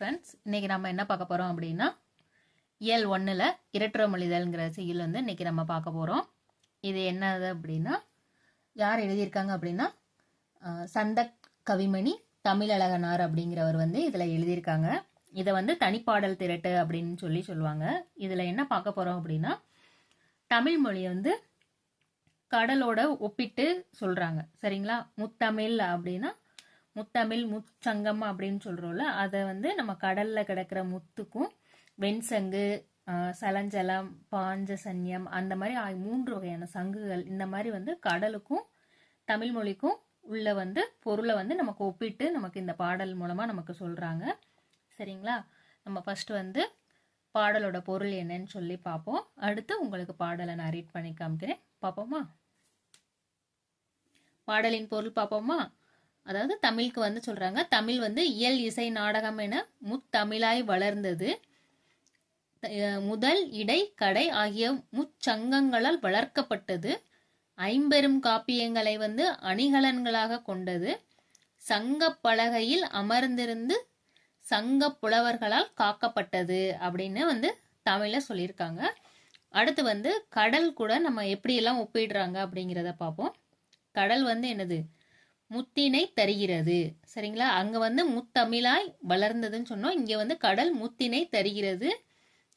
Friends இன்னைக்கு நம்ம என்ன பார்க்க போகிறோம் அப்படின்னா இயல் ஒன்றில் இரட்டுறமொழிதல்ங்கிற செய்யுள் வந்து இன்னைக்கு நம்ம பார்க்க போகிறோம் இது என்னது அப்படின்னா யார் எழுதியிருக்காங்க அப்படின்னா சந்த கவிமணி தமிழழகனார் அப்படிங்கிறவர் வந்து இதில் எழுதியிருக்காங்க. இதை வந்து தனிப்பாடல் திரட்டு அப்படின்னு சொல்லி சொல்லுவாங்க. இதில் என்ன பார்க்க போகிறோம் அப்படின்னா தமிழ் மொழியை வந்து கடலோட ஒப்பிட்டு சொல்கிறாங்க சரிங்களா? முத்தமிழ் அப்படின்னா முத்தமிழ் முச்சங்கம் அப்படின்னு சொல்கிறோம்ல அதை வந்து நம்ம கடலில் கிடக்கிற முத்துக்கும் வெண்சங்கு சலஞ்சலம் சலஞ்சலம் பாஞ்சசன்யம் அந்த மாதிரி மூன்று வகையான சங்குகள் இந்த மாதிரி வந்து கடலுக்கும் தமிழ் மொழிக்கும் உள்ள வந்து பொருளை வந்து நமக்கு ஒப்பிட்டு நமக்கு இந்த பாடல் மூலமாக நமக்கு சொல்கிறாங்க சரிங்களா? நம்ம ஃபர்ஸ்ட் வந்து பாடலோட பொருள் என்னன்னு சொல்லி பார்ப்போம். அடுத்து உங்களுக்கு பாடலை நான் ரீட் பண்ணி காமிக்கிறேன். பார்ப்போமா? பாடலின் பொருள் பார்ப்போமா? அதாவது தமிழுக்கு வந்து சொல்றாங்க. தமிழ் வந்து இயல் இசை நாடகம் என முத்தமிழாய் வளர்ந்தது. முதல் இடை கடை ஆகிய முச்சங்கங்களால் வளர்க்கப்பட்டது. ஐம்பெரும் காப்பியங்களை வந்து அணிகலன்களாக கொண்டது. சங்க பலகையில் அமர்ந்திருந்து சங்க புலவர்களால் காக்கப்பட்டது அப்படின்னு வந்து தமிழில் சொல்லியிருக்காங்க. அடுத்து வந்து கடல் கூட நம்ம எப்படியெல்லாம் ஒப்பிடுறாங்க அப்படிங்கிறத பார்ப்போம். கடல் வந்து என்னது? முத்தினை தருகிறது. சரிங்களா? அங்க வந்து முத்தமிழாய் வளர்ந்ததுன்னு சொன்னோம். இங்க வந்து கடல் முத்தினை தருகிறது.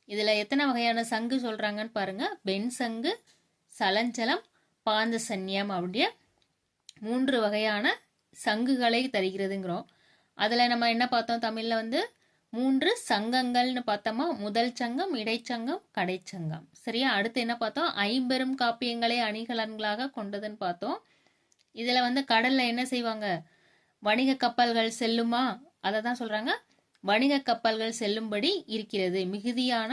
இதுல எத்தனை வகையான சங்கு சொல்றாங்கன்னு பாருங்க. வெண் சங்கு சலஞ்சலம் பாந்தசன்யம் அப்படிய மூன்று வகையான சங்குகளை தருகிறதுங்கிறோம். அதுல நம்ம என்ன பார்த்தோம்? தமிழ்ல வந்து மூன்று சங்கங்கள்னு பார்த்தோமா? முதல் சங்கம் இடைச்சங்கம் கடைச்சங்கம். சரியா? அடுத்து என்ன பார்த்தோம்? ஐம்பெரும் காப்பியங்களை அணிகலன்களாக கொண்டதுன்னு பார்த்தோம். இதுல வந்து கடல்ல என்ன செய்வாங்க? வணிக கப்பல்கள் செல்லுமா? அதை தான் சொல்றாங்க. வணிக கப்பல்கள் செல்லும்படி இருக்கிறது. மிகுதியான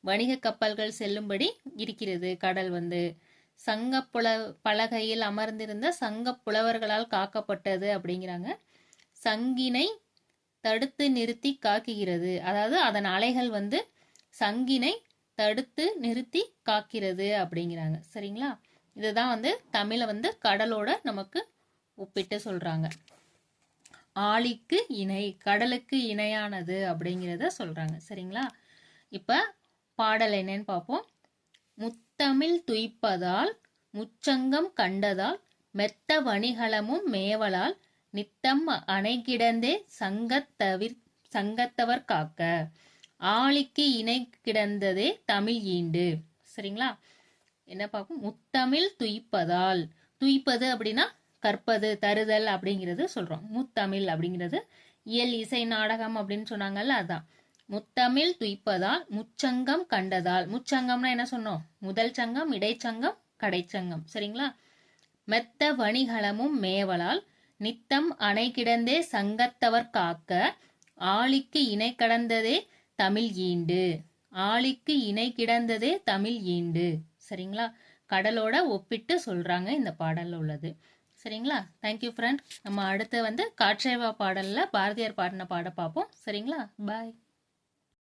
வணிக கப்பல்கள் செல்லும்படி இருக்கிறது கடல் வந்து. சங்க புல பலகையில் அமர்ந்திருந்த சங்க புலவர்களால் காக்கப்பட்டது அப்படிங்கிறாங்க. சங்கினை தடுத்து நிறுத்தி காக்குகிறது. அதாவது அதன் அலைகள் வந்து சங்கினை தடுத்து நிறுத்தி காக்கிறது அப்படிங்கிறாங்க. சரிங்களா? இதுதான் வந்து தமிழை வந்து கடலோட நமக்கு ஒப்பிட்டு சொல்றாங்க. ஆழிக்கு இணை கடலுக்கு இணையானது அப்படிங்கிறத சொல்றாங்க. சரிங்களா? இப்ப பாடல் என்னன்னு பார்ப்போம். முத்தமிழ் துய்ப்பதால் முச்சங்கம் கண்டதால் மெத்த வணிகளமும் மேவலால் நித்தம் அணை கிடந்தே சங்கத்தவிர் சங்கத்தவர் காக்க. ஆழிக்கு இணை கிடந்ததே தமிழ் ஈண்டு. சரிங்களா? என்ன பார்ப்போம்? முத்தமிழ் துய்ப்பதால். துய்ப்பது அப்படின்னா கற்பது தருதல் அப்படிங்கிறது சொல்றோம். முத்தமிழ் அப்படிங்கிறது இயல் இசை நாடகம் அப்படின்னு சொன்னாங்கல்ல அதான். முத்தமிழ் துய்ப்பதால் முச்சங்கம் கண்டதால். முச்சங்கம்னா என்ன சொன்னோம்? முதல் சங்கம் இடைச்சங்கம் கடைச்சங்கம். சரிங்களா? மெத்த வணிகளமும் மேவலால் நித்தம் அணை கிடந்தே சங்கத்தவர் காக்க ஆழிக்கு இணை கடந்ததே தமிழ் ஈண்டு. ஆழிக்கு இணை கிடந்ததே தமிழ் ஈண்டு. சரிங்களா? கடலோட ஒப்பிட்டு சொல்றாங்க இந்த பாடல்ல உள்ளது. சரிங்களா? தேங்க்யூ ஃப்ரெண்ட் நம்ம அடுத்து வந்து காட்சேவா பாடலில் பாரதியார் பாடின பாட பார்ப்போம். சரிங்களா? பாய்